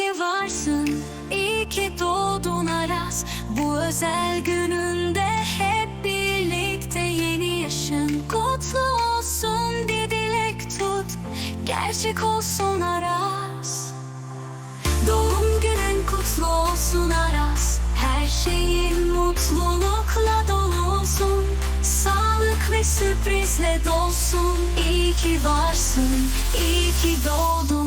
ki varsın, iyi ki doğdun Aras. Bu özel gününde hep birlikte yeni yaşın kutlu olsun bir dilek tut. Gerçek olsun Aras. Doğum günün kutlu olsun Aras. Her şeyin mutlulukla dolu olsun. Sağlık ve sürprizle dolsun. İyi ki varsın, iyi ki doğdun.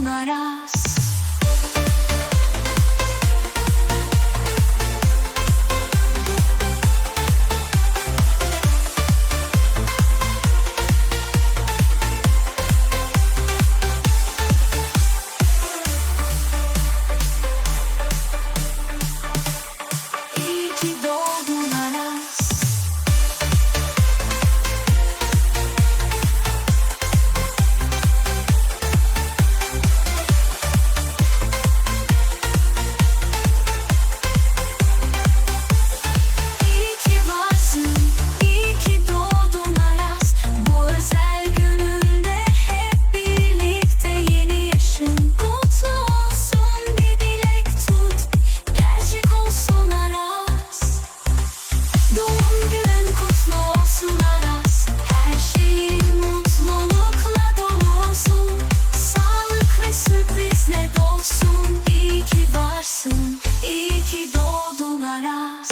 oldulara